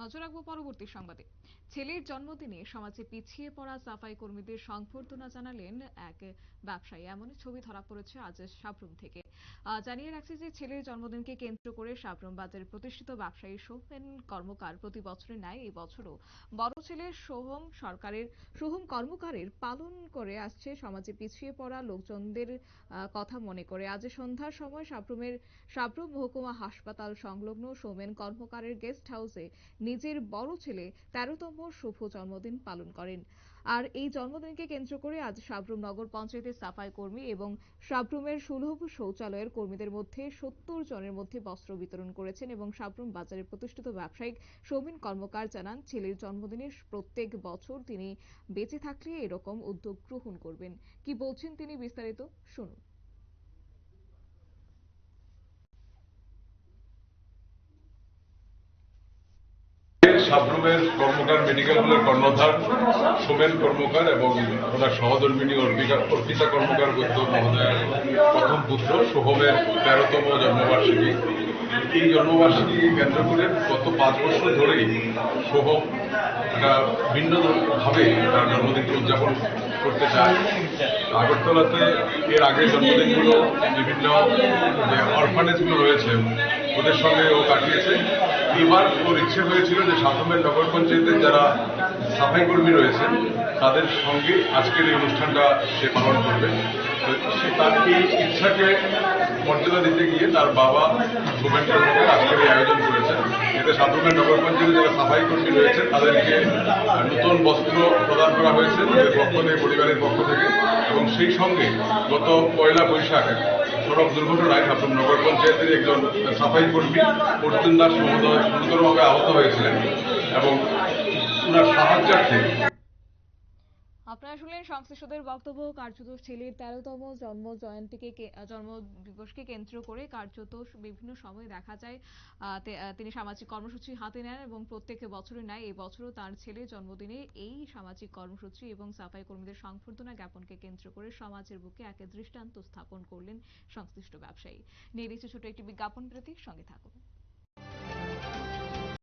নজর রাখব পরবর্তী সংবাদে। ছেলের জন্মদিনে সমাজে পিছিয়ে পড়া সাফাই কর্মীদের সংবর্ধনা জানালেন এক ব্যবসায়ী। এমনই ছবি ধরা পড়েছে আজ সাবরুম থেকে। জানিয়ে রাখছি যে ছেলের জন্মদিনকে কেন্দ্র করে সাবরুম বাজারের প্রতিষ্ঠিত ব্যবসায়ী সোহেন কর্মকার প্রতি বছরের ন্যায় এই বছরও বড় ছেলে সোহম সরকারের, সোহম কর্মকারের পালন করে আসছে। সমাজে পিছিয়ে পড়া লোকজনদের কথা মনে করে। আজ সন্ধ্যার সময় সাবরুমের, সাবরুম মহকুমা হাসপাতাল সংলগ্ন সোমেন কর্মকারের গেস্ট হাউসে নিজের বড় ছেলে তেরোতম শুভ জন্মদিন পালন করেন। আর এই জন্মদিনকে কেন্দ্র করে আজ সাবরুম নগর পঞ্চায়েতের সাফাই কর্মী এবং সাবরুমের সুলভ শৌচালয়ের কর্মীদের মধ্যে সত্তর জনের মধ্যে বস্ত্র বিতরণ করেছেন এবং সাবরুম বাজারের প্রতিষ্ঠিত ব্যবসায়িক সৌমিন কর্মকার জানান, ছেলের জন্মদিনে প্রত্যেক বছর তিনি বেঁচে থাকলে এরকম উদ্যোগ গ্রহণ করবেন। কি বলছেন তিনি বিস্তারিত? শুনুন। সাবরুমের কর্মকার মেডিকেল কলের কর্ণধার, সোমেন কর্মকার এবং ওনার সহধর্মিনী অর্পিতা অর্পিতা কর্মকার বৈদ্য মহোদয়ের প্রথম পুত্র, সোহমের তেরোতম জন্মবার্ষিকী। এই জন্মবার্ষিকী কেন্দ্র করে গত পাঁচ বছর ধরেই সোহম একটা ভিন্ন ভাবে তার জন্মদিনকে উদযাপন করতে চায়। আগরতলাতে এর আগের জন্মদিনগুলো বিভিন্ন যে অরফানেজগুলো রয়েছে ওদের সঙ্গে ও কাটিয়েছে। এবার ওর ইচ্ছে হয়েছিল যে সাতমের নগর পঞ্চায়েতের যারা সাফাই কর্মী রয়েছেন, তাদের সঙ্গে আজকের এই অনুষ্ঠানটা সে পালন করবে। সে তার এই ইচ্ছাকে মর্যাদা দিতে গিয়ে তার বাবা সোমেন কর্মকার আজকের এই আয়োজন করেছেন। এতে সাতমের নগর পঞ্চায়েতের যারা সাফাই কর্মী রয়েছেন, তাদেরকে নতুন বস্ত্র প্রদান করা হয়েছে, তাদের পক্ষ থেকে, পরিবারের পক্ষ থেকে। এবং সেই সঙ্গে গত পয়লা বৈশাখ সড়ক দুর্ঘটনায় সাতম নগর পঞ্চায়েতের একজন সাফাই কর্মী অর্জুন দাস মহোদয় গুরুতরভাবে আহত হয়েছিলেন এবং ওনার সাহায্যার্থে আপনারা শুনলেন সংশ্লিষ্টদের বক্তব্য কার্যত ছেলের তেরোতম জন্ম জয়ন্তীকে জন্ম দিবসকে কেন্দ্র করে কার্যত বিভিন্ন সময় দেখা যায়। তিনি সামাজিক কর্মসূচি হাতে নেন এবং প্রত্যেক বছরের নেয় এই বছরও তার ছেলের জন্মদিনে এই সামাজিক কর্মসূচি এবং সাফাই কর্মীদের সংবর্ধনা জ্ঞাপনকে কেন্দ্র করে সমাজের বুকে এক দৃষ্টান্ত স্থাপন করলেন সংশ্লিষ্ট ব্যবসায়ী। নিয়ে ছোট একটি বিজ্ঞাপন প্রতি সঙ্গে থাকুন।